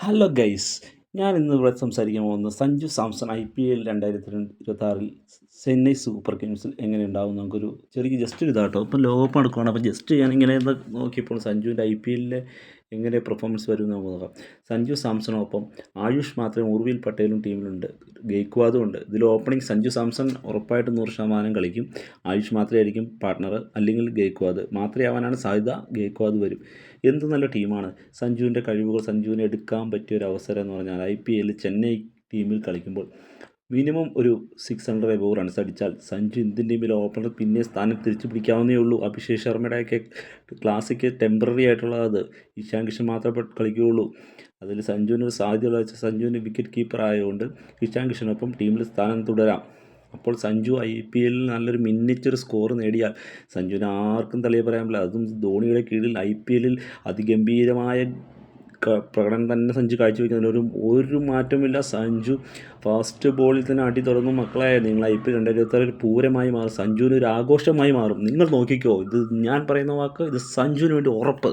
Hello guys ഞാൻ ഇന്ന് ഇവിടെ സംസാരിക്കാൻ പോകുന്നത് Sanju Samson I P L രണ്ടായിരത്തി രണ്ട് ഇരുപത്താറിൽ ചെന്നൈ സൂപ്പർ കിങ്സിൽ എങ്ങനെ ഉണ്ടാവും നമുക്കൊരു ചെറിയ ജസ്റ്റ് ഒരു ഇതാട്ടോ. ഇപ്പം ലോകകപ്പ് നടക്കുകയാണ് അപ്പോൾ ജസ്റ്റ് ഞാൻ ഇങ്ങനെ നോക്കിയപ്പോൾ സഞ്ജുവിന്റെ ഐ പി എല്ലിലെ എങ്ങനെ പെർഫോമൻസ് വരും നമുക്ക് നോക്കാം. സഞ്ജു സാംസണൊപ്പം ആയുഷ് മാത്രമേ ഉർവിൽ പട്ടേലും ടീമിലുണ്ട്. ഗെയ്ക്വാദും ഉണ്ട്. ഇതിൽ ഓപ്പണിംഗ് സഞ്ജു സാംസൺ ഉറപ്പായിട്ട് നൂറ് ശതമാനം കളിക്കും. ആയുഷ് മാത്രമേ ആയിരിക്കും പാർട്ട്ണർ അല്ലെങ്കിൽ ഗെയ്ക്വാദ്. മാത്രമേ ആവാനാണ് സാധ്യത. ഗെയ്ക്വാദ് വരും. എന്ത് നല്ല ടീമാണ്. സഞ്ജുവിന്റെ കഴിവുകൾ സഞ്ജുവിനെ എടുക്കാൻ പറ്റിയ ഒരു അവസരം എന്ന് പറഞ്ഞാൽ ഐ പി എല്ലിൽ ചെന്നൈ ടീമിൽ കളിക്കുമ്പോൾ മിനിമം ഒരു സിക്സ് ഹൺഡ്രഡ് എബോ റൺസ് അടിച്ചാൽ സഞ്ജു ഇന്ത്യൻ ടീമിലെ ഓപ്പണർ പിന്നെ സ്ഥാനം തിരിച്ചു പിടിക്കാവുന്നേ ഉള്ളൂ. അഭിഷേക് ശർമ്മയുടെയൊക്കെ ക്ലാസിക്ക് ടെമ്പററി ആയിട്ടുള്ള അത് ഇഷാൻ കിഷൻ മാത്രമേ കളിക്കുകയുള്ളൂ. അതിൽ സഞ്ജുവിന് സാധ്യതയുള്ള വെച്ചാൽ സഞ്ജുവിന് വിക്കറ്റ് കീപ്പർ ആയതുകൊണ്ട് ഇഷാൻ കിഷനൊപ്പം ടീമിൽ സ്ഥാനം തുടരാം. അപ്പോൾ സഞ്ജു ഐ പി എല്ലിൽ നല്ലൊരു മിന്നിച്ചൊരു സ്കോർ നേടിയാൽ സഞ്ജുവിന് ആർക്കും തെളിയ പറയാൻ പറ്റില്ല. അതും ധോണിയുടെ കീഴിൽ ഐ പി എല്ലിൽ അതിഗംഭീരമായ പ്രകടനം തന്നെ സഞ്ജു കാഴ്ചവെക്കുന്നുണ്ട് ഒരു ഒരു മാറ്റമില്ല സഞ്ജു ഫാസ്റ്റ് ബോളിൽ തന്നെ അടി തുടങ്ങും മക്കളെ നിങ്ങൾ ഐ പി എൽ രണ്ടായിരത്തി പൂരമായി മാറും. സഞ്ജുവിന് ഒരു ആഘോഷമായി മാറും. നിങ്ങൾ നോക്കിക്കോ ഇത് ഞാൻ പറയുന്ന വാക്ക് ഇത് സഞ്ജുവിന് വേണ്ടി ഉറപ്പ്.